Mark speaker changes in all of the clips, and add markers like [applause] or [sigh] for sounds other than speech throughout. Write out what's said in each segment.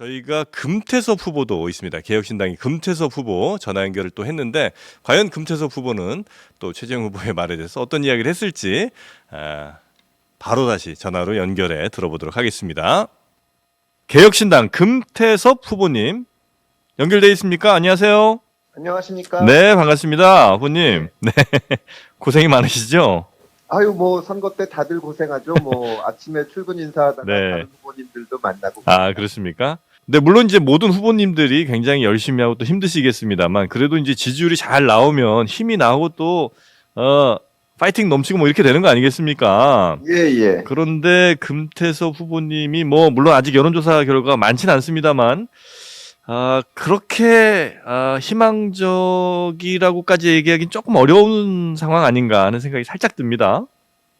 Speaker 1: 저희가 금태섭 후보도 있습니다. 개혁신당이 금태섭 후보 전화 연결을 또 했는데 과연 금태섭 후보는 또 최재형 후보의 말에 대해서 어떤 이야기를 했을지 아, 바로 다시 전화로 연결해 들어보도록 하겠습니다. 개혁신당 금태섭 후보님 연결돼 있습니까? 안녕하세요.
Speaker 2: 안녕하십니까?
Speaker 1: 네 반갑습니다, 후보님. 네 [laughs] 고생이 많으시죠?
Speaker 2: 아유 뭐 선거 때 다들 고생하죠. 뭐 아침에 출근 인사하다가
Speaker 1: 네.
Speaker 2: 다른 후보님들도 만나고.
Speaker 1: 아 그렇습니까? 근데 물론 이제 모든 후보님들이 굉장히 열심히 하고 또 힘드시겠습니다만 그래도 이제 지지율이 잘 나오면 힘이 나고 또 어, 파이팅 넘치고 뭐 이렇게 되는 거 아니겠습니까?
Speaker 2: 예 예.
Speaker 1: 그런데 금태섭 후보님이 뭐 물론 아직 여론조사 결과가 많지는 않습니다만 아 그렇게 아, 희망적이라고까지 얘기하기는 조금 어려운 상황 아닌가 하는 생각이 살짝 듭니다.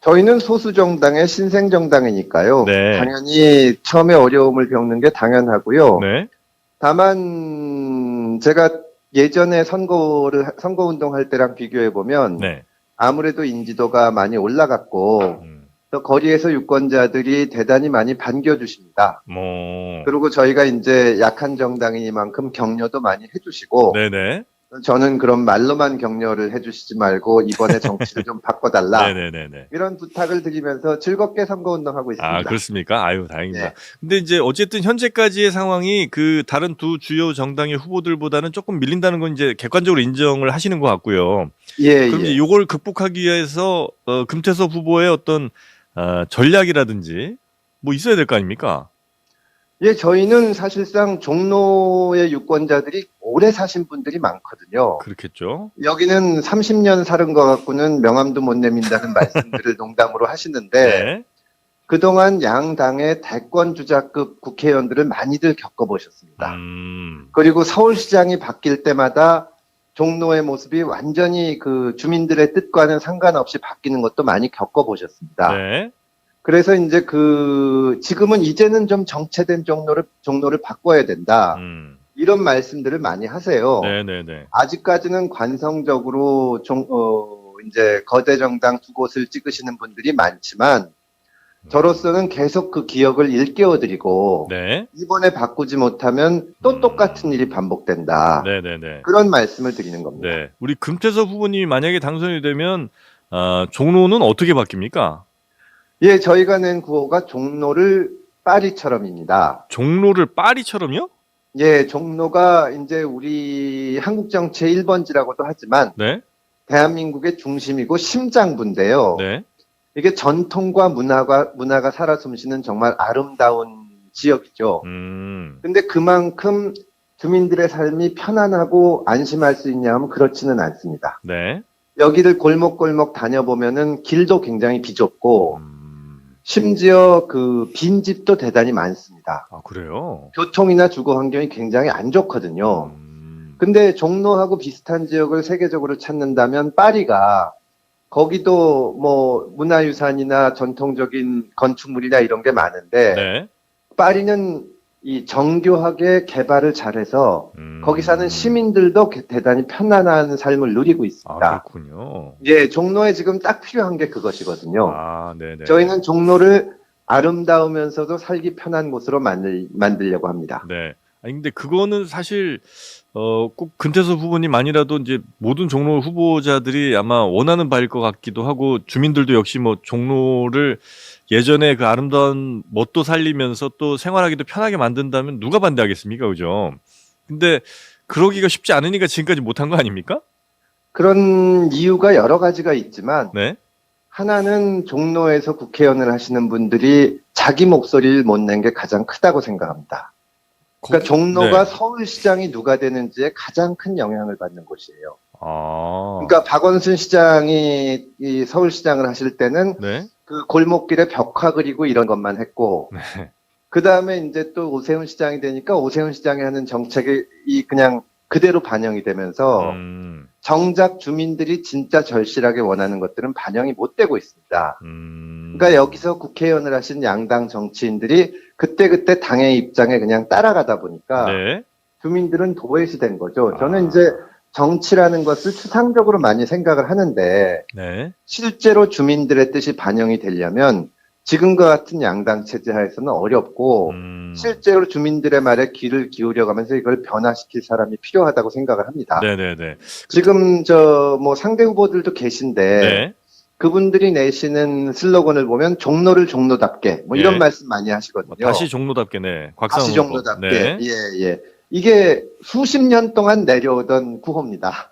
Speaker 2: 저희는 소수 정당의 신생 정당이니까요.
Speaker 1: 네.
Speaker 2: 당연히 처음에 어려움을 겪는 게 당연하고요.
Speaker 1: 네.
Speaker 2: 다만 제가 예전에 선거를 선거 운동할 때랑 비교해 보면
Speaker 1: 네.
Speaker 2: 아무래도 인지도가 많이 올라갔고
Speaker 1: 음,
Speaker 2: 또 거리에서 유권자들이 대단히 많이 반겨주십니다.
Speaker 1: 뭐
Speaker 2: 그리고 저희가 이제 약한 정당이니만큼 격려도 많이 해주시고
Speaker 1: 네네.
Speaker 2: 저는 그런 말로만 격려를 해주시지 말고 이번에 [laughs] 정치를 좀 바꿔달라
Speaker 1: 네네네네.
Speaker 2: 이런 부탁을 드리면서 즐겁게 선거운동하고 있습니다.
Speaker 1: 아 그렇습니까? 아유 다행입니다.
Speaker 2: 네.
Speaker 1: 근데 이제 어쨌든 현재까지의 상황이 그 다른 두 주요 정당의 후보들보다는 조금 밀린다는 건 이제 객관적으로 인정을 하시는 것 같고요.
Speaker 2: 예,
Speaker 1: 그럼
Speaker 2: 예.
Speaker 1: 이제 요걸 극복하기 위해서 어, 금태섭 후보의 어떤 어, 전략이라든지 뭐 있어야 될 거 아닙니까?
Speaker 2: 예, 저희는 사실상 종로의 유권자들이 오래 사신 분들이 많거든요.
Speaker 1: 그렇겠죠.
Speaker 2: 여기는 30년 사는 것 갖고는 명함도 못 내민다는 말씀들을 [laughs] 농담으로 하시는데
Speaker 1: 네.
Speaker 2: 그동안 양당의 대권 주자급 국회의원들을 많이들 겪어보셨습니다.
Speaker 1: 음,
Speaker 2: 그리고 서울시장이 바뀔 때마다 종로의 모습이 완전히 그 주민들의 뜻과는 상관없이 바뀌는 것도 많이 겪어보셨습니다.
Speaker 1: 네.
Speaker 2: 그래서 이제 그 지금은 이제는 좀 정체된 종로를 종로를 바꿔야 된다.
Speaker 1: 음,
Speaker 2: 이런 말씀들을 많이 하세요.
Speaker 1: 네네네.
Speaker 2: 아직까지는 관성적으로 종, 어, 이제 거대 정당 두 곳을 찍으시는 분들이 많지만 저로서는 계속 그 기억을 일깨워드리고
Speaker 1: 네.
Speaker 2: 이번에 바꾸지 못하면 또
Speaker 1: 음.
Speaker 2: 똑같은 일이 반복된다.
Speaker 1: 네네네.
Speaker 2: 그런 말씀을 드리는 겁니다.
Speaker 1: 네. 우리 금태섭 후보님이 만약에 당선이 되면 아, 종로는 어떻게 바뀝니까?
Speaker 2: 예, 저희가 낸 구호가 종로를 파리처럼입니다.
Speaker 1: 종로를 파리처럼요?
Speaker 2: 예, 종로가 이제 우리 한국 정치 의 1번지라고도 하지만
Speaker 1: 네.
Speaker 2: 대한민국의 중심이고 심장부인데요.
Speaker 1: 네.
Speaker 2: 이게 전통과 문화가 문화가 살아 숨쉬는 정말 아름다운 지역이죠.
Speaker 1: 음.
Speaker 2: 근데 그만큼 주민들의 삶이 편안하고 안심할 수 있냐 하면 그렇지는 않습니다.
Speaker 1: 네.
Speaker 2: 여기를 골목골목 다녀보면은 길도 굉장히 비좁고
Speaker 1: 음.
Speaker 2: 심지어 그 빈집도 대단히 많습니다.
Speaker 1: 아, 그래요?
Speaker 2: 교통이나 주거 환경이 굉장히 안 좋거든요.
Speaker 1: 음.
Speaker 2: 근데 종로하고 비슷한 지역을 세계적으로 찾는다면 파리가 거기도 뭐 문화유산이나 전통적인 건축물이나 이런 게 많은데
Speaker 1: 네.
Speaker 2: 파리는 이 정교하게 개발을 잘해서
Speaker 1: 음.
Speaker 2: 거기 사는 시민들도 게- 대단히 편안한 삶을 누리고
Speaker 1: 아,
Speaker 2: 있습니다.
Speaker 1: 그렇군요.
Speaker 2: 예, 종로에 지금 딱 필요한 게 그것이거든요.
Speaker 1: 아, 네네.
Speaker 2: 저희는 종로를 아름다우면서도 살기 편한 곳으로 만들, 만들려고 합니다.
Speaker 1: 네. 아니, 근데 그거는 사실, 어, 꼭 금태섭 후보님만이라도 이제 모든 종로 후보자들이 아마 원하는 바일 것 같기도 하고 주민들도 역시 뭐 종로를 예전에 그 아름다운 멋도 살리면서 또 생활하기도 편하게 만든다면 누가 반대하겠습니까? 그죠? 근데 그러기가 쉽지 않으니까 지금까지 못한 거 아닙니까?
Speaker 2: 그런 이유가 여러 가지가 있지만
Speaker 1: 네.
Speaker 2: 하나는 종로에서 국회의원을 하시는 분들이 자기 목소리를 못 낸 게 가장 크다고 생각합니다. 그러니까 종로가
Speaker 1: 네.
Speaker 2: 서울시장이 누가 되는지에 가장 큰 영향을 받는 곳이에요.
Speaker 1: 아.
Speaker 2: 그러니까 박원순 시장이 이 서울시장을 하실 때는
Speaker 1: 네.
Speaker 2: 그 골목길에 벽화 그리고 이런 것만 했고
Speaker 1: 네.
Speaker 2: 그 다음에 이제 또 오세훈 시장이 되니까 오세훈 시장이 하는 정책이 이 그냥 그대로 반영이 되면서
Speaker 1: 음.
Speaker 2: 정작 주민들이 진짜 절실하게 원하는 것들은 반영이 못 되고 있습니다.
Speaker 1: 음.
Speaker 2: 그러니까 여기서 국회의원을 하신 양당 정치인들이 그때그때 당의 입장에 그냥 따라가다 보니까
Speaker 1: 네.
Speaker 2: 주민들은 도외시 된 거죠. 저는
Speaker 1: 아.
Speaker 2: 이제 정치라는 것을 추상적으로 많이 생각을 하는데
Speaker 1: 네.
Speaker 2: 실제로 주민들의 뜻이 반영이 되려면 지금과 같은 양당 체제 하에서는 어렵고
Speaker 1: 음.
Speaker 2: 실제로 주민들의 말에 귀를 기울여가면서 이걸 변화시킬 사람이 필요하다고 생각을 합니다.
Speaker 1: 네네네.
Speaker 2: 지금 저 뭐 상대 후보들도 계신데
Speaker 1: 네.
Speaker 2: 그분들이 내시는 슬로건을 보면 종로를 종로답게 뭐 이런
Speaker 1: 예.
Speaker 2: 말씀 많이 하시거든요.
Speaker 1: 뭐 다시 종로답게네. 곽상우
Speaker 2: 다시
Speaker 1: 후보.
Speaker 2: 종로답게.
Speaker 1: 네.
Speaker 2: 예, 예. 이게 수십 년 동안 내려오던 구호입니다.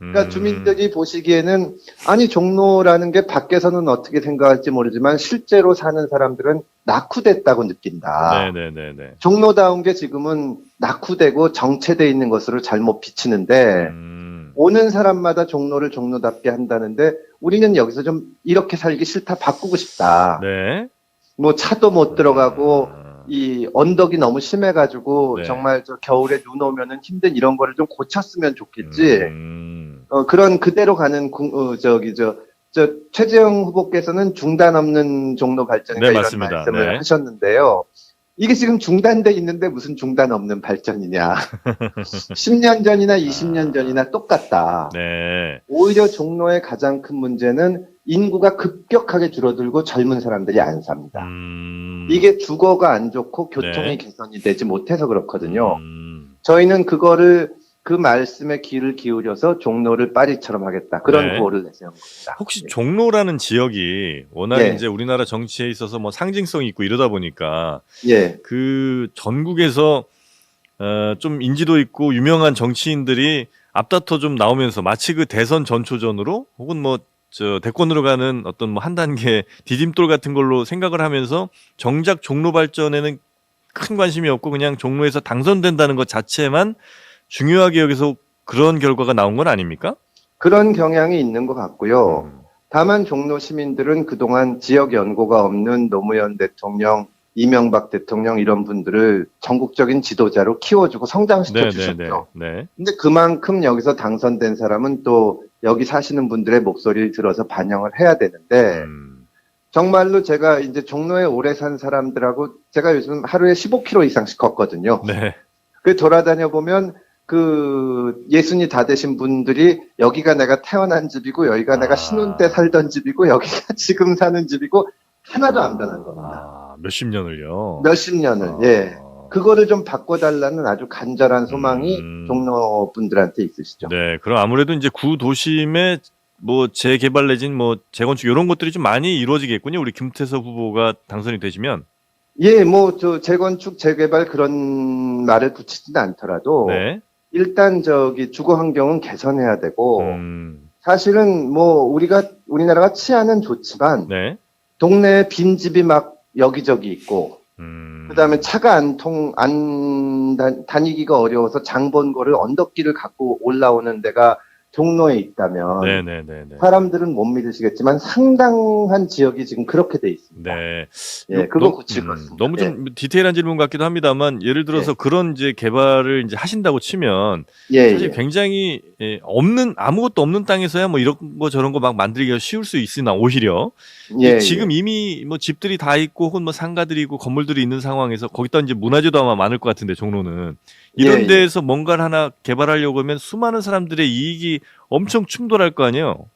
Speaker 2: 그러니까
Speaker 1: 음.
Speaker 2: 주민들이 보시기에는 아니 종로라는 게 밖에서는 어떻게 생각할지 모르지만 실제로 사는 사람들은 낙후됐다고 느낀다.
Speaker 1: 네네네네.
Speaker 2: 종로다운 게 지금은 낙후되고 정체돼 있는 것으로 잘못 비치는데
Speaker 1: 음.
Speaker 2: 오는 사람마다 종로를 종로답게 한다는데 우리는 여기서 좀 이렇게 살기 싫다 바꾸고 싶다.
Speaker 1: 네.
Speaker 2: 뭐 차도 못 들어가고
Speaker 1: 아.
Speaker 2: 이 언덕이 너무 심해가지고
Speaker 1: 네.
Speaker 2: 정말 저 겨울에 눈 오면은 힘든 이런 거를 좀 고쳤으면 좋겠지.
Speaker 1: 음.
Speaker 2: 어, 그런 그대로 가는 궁- 어, 저기 저, 저 최재형 후보께서는 중단 없는 종로 발전이다
Speaker 1: 네,
Speaker 2: 이런
Speaker 1: 맞습니다.
Speaker 2: 말씀을
Speaker 1: 네.
Speaker 2: 하셨는데요. 이게 지금 중단돼 있는데 무슨 중단 없는 발전이냐. [laughs] 10년 전이나 20년 전이나 똑같다.
Speaker 1: 네.
Speaker 2: 오히려 종로의 가장 큰 문제는 인구가 급격하게 줄어들고 젊은 사람들이 안 삽니다.
Speaker 1: 음.
Speaker 2: 이게 주거가 안 좋고 교통이
Speaker 1: 네.
Speaker 2: 개선이 되지 못해서 그렇거든요.
Speaker 1: 음.
Speaker 2: 저희는 그거를 그 말씀에 귀를 기울여서 종로를 파리처럼 하겠다. 그런
Speaker 1: 네.
Speaker 2: 구호를 내세운 겁니다.
Speaker 1: 혹시 종로라는 지역이 워낙
Speaker 2: 네.
Speaker 1: 이제 우리나라 정치에 있어서 뭐 상징성이 있고 이러다 보니까
Speaker 2: 예,
Speaker 1: 그 전국에서 어, 좀 인지도 있고 유명한 정치인들이 앞다퉈 좀 나오면서 마치 그 대선 전초전으로 혹은 뭐 저 대권으로 가는 어떤 뭐 한 단계 [laughs] 디딤돌 같은 걸로 생각을 하면서 정작 종로 발전에는 큰 관심이 없고 그냥 종로에서 당선된다는 것 자체만 중요하게 여기서 그런 결과가 나온 건 아닙니까?
Speaker 2: 그런 경향이 있는 것 같고요.
Speaker 1: 음.
Speaker 2: 다만 종로 시민들은 그동안 지역 연고가 없는 노무현 대통령, 이명박 대통령 이런 분들을 전국적인 지도자로 키워주고 성장시켜
Speaker 1: 네, 네,
Speaker 2: 주셨죠.
Speaker 1: 네. 네.
Speaker 2: 근데 그만큼 여기서 당선된 사람은 또 여기 사시는 분들의 목소리를 들어서 반영을 해야 되는데
Speaker 1: 음.
Speaker 2: 정말로 제가 이제 종로에 오래 산 사람들하고 제가 요즘 하루에 15km 이상씩 걷거든요.
Speaker 1: 네.
Speaker 2: 그 돌아다녀 보면 그 예순이 다 되신 분들이 여기가 내가 태어난 집이고 여기가
Speaker 1: 아.
Speaker 2: 내가 신혼 때 살던 집이고 여기가 [laughs] 지금 사는 집이고 하나도 안 변한 겁니다.
Speaker 1: 아, 몇십 년을요.
Speaker 2: 몇십 년을
Speaker 1: 아.
Speaker 2: 예 그거를 좀 바꿔달라는 아주 간절한 소망이
Speaker 1: 음.
Speaker 2: 종로 분들한테 있으시죠.
Speaker 1: 네, 그럼 아무래도 이제 구 도심의 뭐 재개발 내진 뭐 재건축 이런 것들이 좀 많이 이루어지겠군요. 우리 김태섭 후보가 당선이 되시면.
Speaker 2: 예, 뭐 저 재건축 재개발 그런 말을 붙이지는 않더라도
Speaker 1: 네.
Speaker 2: 일단 저기 주거 환경은 개선해야 되고
Speaker 1: 음,
Speaker 2: 사실은 뭐 우리가 우리나라가 치안은 좋지만
Speaker 1: 네.
Speaker 2: 동네에 빈 집이 막 여기저기 있고
Speaker 1: 음.
Speaker 2: 그다음에 차가 안통안 다니기가 어려워서 장본 거를 언덕길을 갖고 올라오는 데가 종로에 있다면
Speaker 1: 네, 네, 네, 네.
Speaker 2: 사람들은 못 믿으시겠지만 상당한 지역이 지금 그렇게 돼 있습니다.
Speaker 1: 네.
Speaker 2: 예,
Speaker 1: 요-
Speaker 2: 그거 고칠
Speaker 1: 음,
Speaker 2: 것 같습니다.
Speaker 1: 너무 좀 디테일한 질문 같기도 합니다만 예를 들어서 그런 이제 개발을 이제 하신다고 치면
Speaker 2: 예,
Speaker 1: 사실
Speaker 2: 예.
Speaker 1: 굉장히 예, 없는 아무것도 없는 땅에서야 뭐 이런 거 저런 거 막 만들기가 쉬울 수 있으나 오히려
Speaker 2: 예,
Speaker 1: 지금
Speaker 2: 예.
Speaker 1: 이미 뭐 집들이 다 있고 혹은 뭐 상가들이 있고 건물들이 있는 상황에서 거기다 이제 문화재도 아마 많을 것 같은데 종로는 이런
Speaker 2: 예, 예.
Speaker 1: 데에서 뭔가를 하나 개발하려고 하면 수많은 사람들의 이익이 엄청 충돌할 거 아니에요.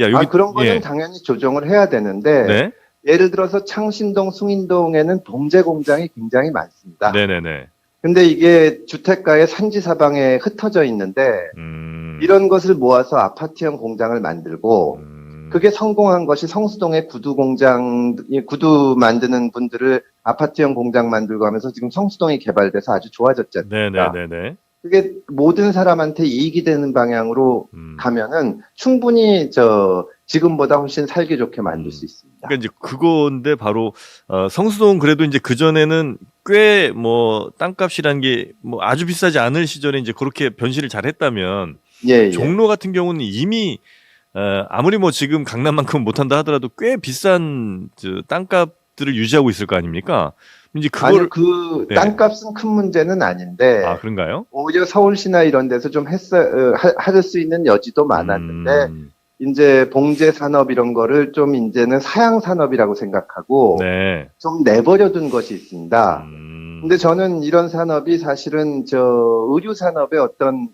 Speaker 1: 야 여기
Speaker 2: 아, 그런 거는
Speaker 1: 예.
Speaker 2: 당연히 조정을 해야 되는데
Speaker 1: 네,
Speaker 2: 예를 들어서 창신동, 숭인동에는 봉제 공장이 굉장히 많습니다.
Speaker 1: 네, 네, 네.
Speaker 2: 근데 이게 주택가의 산지 사방에 흩어져 있는데
Speaker 1: 음,
Speaker 2: 이런 것을 모아서 아파트형 공장을 만들고
Speaker 1: 음,
Speaker 2: 그게 성공한 것이 성수동의 구두 공장, 이 구두 만드는 분들을 아파트형 공장 만들고 하면서 지금 성수동이 개발돼서 아주 좋아졌지
Speaker 1: 네, 네? 네, 네.
Speaker 2: 그게 모든 사람한테 이익이 되는 방향으로
Speaker 1: 음.
Speaker 2: 가면은 충분히 저 지금보다 훨씬 살기 좋게 만들 수 있습니다.
Speaker 1: 그러니까 이제 그건데 바로 어, 성수동 그래도 이제 그 전에는 꽤 뭐 땅값이란 게 뭐 아주 비싸지 않을 시절에 이제 그렇게 변신을 잘했다면
Speaker 2: 예, 예.
Speaker 1: 종로 같은 경우는 이미 어, 아무리 뭐 지금 강남만큼 못한다 하더라도 꽤 비싼 저 땅값들을 유지하고 있을 거 아닙니까? 이제 그걸
Speaker 2: 그
Speaker 1: 네.
Speaker 2: 땅값은 큰 문제는 아닌데
Speaker 1: 아 그런가요?
Speaker 2: 오히려 서울시나 이런 데서 좀 했어 어, 하- 할수 있는 여지도 많았는데
Speaker 1: 음,
Speaker 2: 이제 봉제 산업 이런 거를 좀 이제는 사양 산업이라고 생각하고
Speaker 1: 네.
Speaker 2: 좀 내버려둔 것이 있습니다.
Speaker 1: 음,
Speaker 2: 근데 저는 이런 산업이 사실은 저 의류 산업의 어떤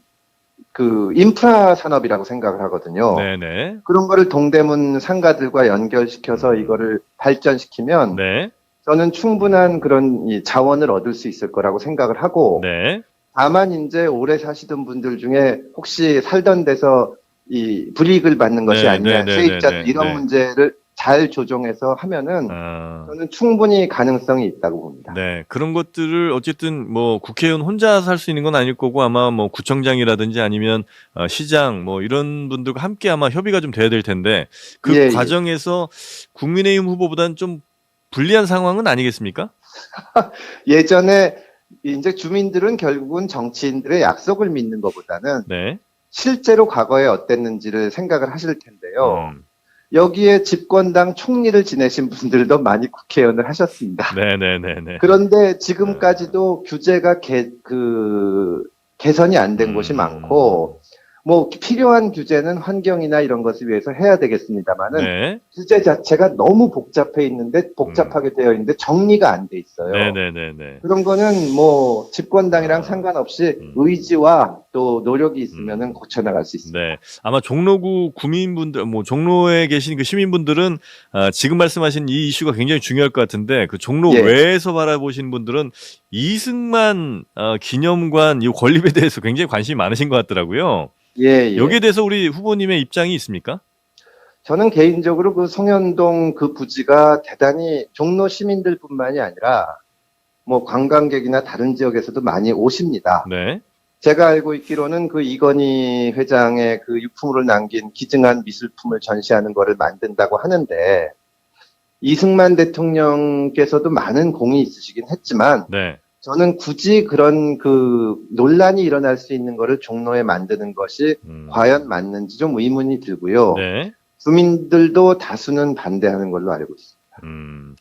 Speaker 2: 그 인프라 산업이라고 생각을 하거든요.
Speaker 1: 네네.
Speaker 2: 그런 거를 동대문 상가들과 연결시켜서
Speaker 1: 음.
Speaker 2: 이거를 발전시키면
Speaker 1: 네.
Speaker 2: 저는 충분한 그런 이 자원을 얻을 수 있을 거라고 생각을 하고
Speaker 1: 네.
Speaker 2: 다만 이제 오래 사시던 분들 중에 혹시 살던 데서 이 불이익을 받는 것이
Speaker 1: 네,
Speaker 2: 아니냐
Speaker 1: 네, 네,
Speaker 2: 세입자들
Speaker 1: 네, 네,
Speaker 2: 이런
Speaker 1: 네.
Speaker 2: 문제를 잘 조정해서 하면은
Speaker 1: 아,
Speaker 2: 저는 충분히 가능성이 있다고 봅니다.
Speaker 1: 네. 그런 것들을 어쨌든 뭐 국회의원 혼자 살 수 있는 건 아닐 거고 아마 뭐 구청장이라든지 아니면 어, 시장 뭐 이런 분들과 함께 아마 협의가 좀 돼야 될 텐데 그
Speaker 2: 예, 예.
Speaker 1: 과정에서 국민의힘 후보보다는 좀 불리한 상황은 아니겠습니까? [laughs]
Speaker 2: 예전에 이제 주민들은 결국은 정치인들의 약속을 믿는 것보다는
Speaker 1: 네.
Speaker 2: 실제로 과거에 어땠는지를 생각을 하실 텐데요.
Speaker 1: 음,
Speaker 2: 여기에 집권당 총리를 지내신 분들도 많이 국회의원을 하셨습니다.
Speaker 1: 네네네네.
Speaker 2: 그런데 지금까지도 규제가 개, 그, 개선이 안된
Speaker 1: 음.
Speaker 2: 곳이 많고, 뭐, 필요한 규제는 환경이나 이런 것을 위해서 해야 되겠습니다만은,
Speaker 1: 네.
Speaker 2: 규제 자체가 너무 복잡해 있는데, 복잡하게 되어 있는데, 정리가 안 돼 있어요.
Speaker 1: 네네네네.
Speaker 2: 그런 거는 뭐, 집권당이랑
Speaker 1: 아.
Speaker 2: 상관없이
Speaker 1: 음.
Speaker 2: 의지와 또 노력이 있으면은
Speaker 1: 음.
Speaker 2: 고쳐 나갈 수 있습니다.
Speaker 1: 네. 아마 종로구 구민분들, 뭐 종로에 계신 그 시민분들은 아, 지금 말씀하신 이 이슈가 굉장히 중요할 것 같은데 그 종로
Speaker 2: 예.
Speaker 1: 외에서 바라보시는 분들은 이승만 어, 기념관 이 건립에 대해서 굉장히 관심이 많으신 것 같더라고요.
Speaker 2: 예, 예.
Speaker 1: 여기에 대해서 우리 후보님의 입장이 있습니까?
Speaker 2: 저는 개인적으로 그 송현동 그 부지가 대단히 종로 시민들뿐만이 아니라 뭐 관광객이나 다른 지역에서도 많이 오십니다.
Speaker 1: 네.
Speaker 2: 제가 알고 있기로는 그 이건희 회장의 그 유품으로 남긴 기증한 미술품을 전시하는 거를 만든다고 하는데 이승만 대통령께서도 많은 공이 있으시긴 했지만
Speaker 1: 네.
Speaker 2: 저는 굳이 그런 그 논란이 일어날 수 있는 거를 종로에 만드는 것이
Speaker 1: 음.
Speaker 2: 과연 맞는지 좀 의문이 들고요.
Speaker 1: 네.
Speaker 2: 주민들도 다수는 반대하는 걸로 알고 있습니다.
Speaker 1: 음.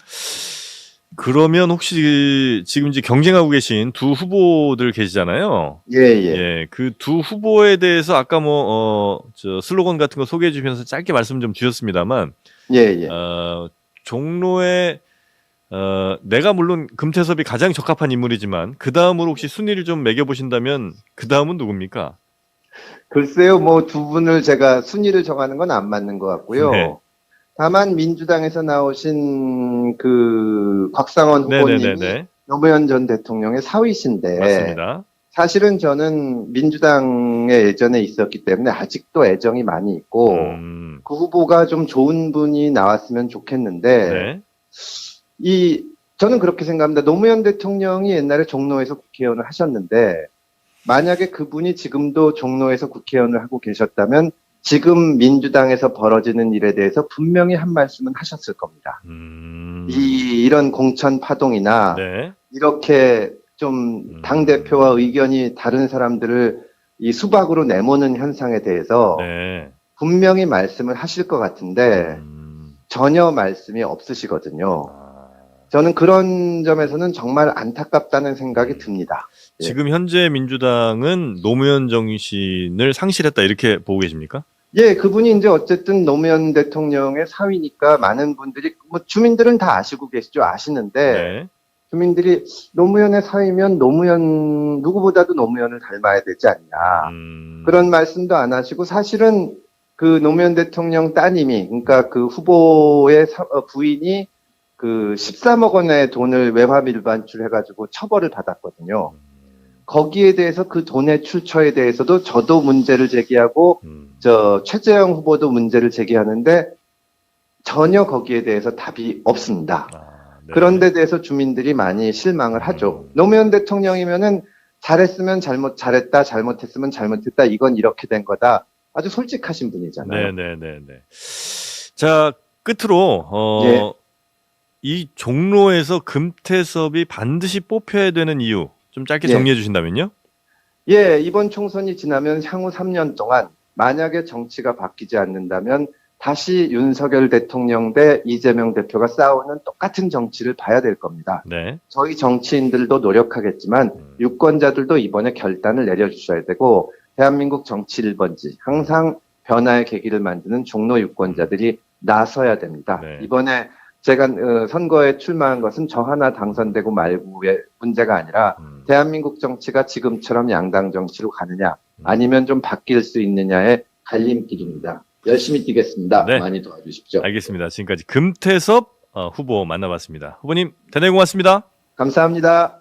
Speaker 1: 그러면 혹시 지금 이제 경쟁하고 계신 두 후보들 계시잖아요.
Speaker 2: 예, 예.
Speaker 1: 예, 그 두 후보에 대해서 아까 뭐, 어, 저 슬로건 같은 거 소개해 주면서 짧게 말씀 좀 주셨습니다만,
Speaker 2: 예, 예.
Speaker 1: 어, 종로에, 어, 내가 물론 금태섭이 가장 적합한 인물이지만, 그 다음으로 혹시 순위를 좀 매겨 보신다면, 그 다음은 누굽니까?
Speaker 2: 글쎄요, 뭐 두 분을 제가 순위를 정하는 건 안 맞는 것 같고요.
Speaker 1: 네.
Speaker 2: 다만 민주당에서 나오신 그 곽상원 후보님이
Speaker 1: 네네네네.
Speaker 2: 노무현 전 대통령의 사위신데
Speaker 1: 맞습니다.
Speaker 2: 사실은 저는 민주당에 예전에 있었기 때문에 아직도 애정이 많이 있고
Speaker 1: 음,
Speaker 2: 그 후보가 좀 좋은 분이 나왔으면 좋겠는데
Speaker 1: 네.
Speaker 2: 이 저는 그렇게 생각합니다. 노무현 대통령이 옛날에 종로에서 국회의원을 하셨는데 만약에 그분이 지금도 종로에서 국회의원을 하고 계셨다면 지금 민주당에서 벌어지는 일에 대해서 분명히 한 말씀은 하셨을 겁니다.
Speaker 1: 음,
Speaker 2: 이 이런 공천 파동이나
Speaker 1: 네.
Speaker 2: 이렇게 좀
Speaker 1: 음.
Speaker 2: 당 대표와 의견이 다른 사람들을 이 수박으로 내모는 현상에 대해서
Speaker 1: 네.
Speaker 2: 분명히 말씀을 하실 것 같은데
Speaker 1: 음,
Speaker 2: 전혀 말씀이 없으시거든요.
Speaker 1: 아.
Speaker 2: 저는 그런 점에서는 정말 안타깝다는 생각이 듭니다. 예.
Speaker 1: 지금 현재 민주당은 노무현 정신을 상실했다 이렇게 보고 계십니까?
Speaker 2: 예, 그분이 이제 어쨌든 노무현 대통령의 사위니까 많은 분들이 뭐 주민들은 다 아시고 계시죠, 아시는데
Speaker 1: 네.
Speaker 2: 주민들이 노무현의 사위면 노무현 누구보다도 노무현을 닮아야 되지 않냐
Speaker 1: 음,
Speaker 2: 그런 말씀도 안 하시고 사실은 그 노무현 대통령 따님이 그러니까 그 후보의 사- 어, 부인이 그 13억 원의 돈을 외화 밀반출해가지고 처벌을 받았거든요. 거기에 대해서 그 돈의 출처에 대해서도 저도 문제를 제기하고
Speaker 1: 음,
Speaker 2: 저 최재형 후보도 문제를 제기하는데 전혀 거기에 대해서 답이 없습니다.
Speaker 1: 아, 네.
Speaker 2: 그런 데 대해서 주민들이 많이 실망을 하죠.
Speaker 1: 음.
Speaker 2: 노무현 대통령이면은 잘했으면 잘못 잘했다, 잘못했으면 잘못했다. 이건 이렇게 된 거다. 아주 솔직하신 분이잖아요.
Speaker 1: 네네네네. 자 끝으로 어,
Speaker 2: 예.
Speaker 1: 이 종로에서 금태섭이 반드시 뽑혀야 되는 이유 좀 짧게
Speaker 2: 예.
Speaker 1: 정리해 주신다면요.
Speaker 2: 예, 이번 총선이 지나면 향후 3년 동안 만약에 정치가 바뀌지 않는다면 다시 윤석열 대통령 대 이재명 대표가 싸우는 똑같은 정치를 봐야 될 겁니다.
Speaker 1: 네.
Speaker 2: 저희 정치인들도 노력하겠지만
Speaker 1: 음.
Speaker 2: 유권자들도 이번에 결단을 내려주셔야 되고 대한민국 정치 1번지 항상 변화의 계기를 만드는 종로 유권자들이 나서야 됩니다.
Speaker 1: 네.
Speaker 2: 이번에 제가 어, 선거에 출마한 것은 저 하나 당선되고 말고의 문제가 아니라
Speaker 1: 음,
Speaker 2: 대한민국 정치가 지금처럼 양당 정치로 가느냐 아니면 좀 바뀔 수 있느냐의 갈림길입니다. 열심히 뛰겠습니다.
Speaker 1: 네.
Speaker 2: 많이 도와주십시오.
Speaker 1: 알겠습니다. 지금까지 금태섭 어, 후보 만나봤습니다. 후보님 대단히 고맙습니다.
Speaker 2: 감사합니다.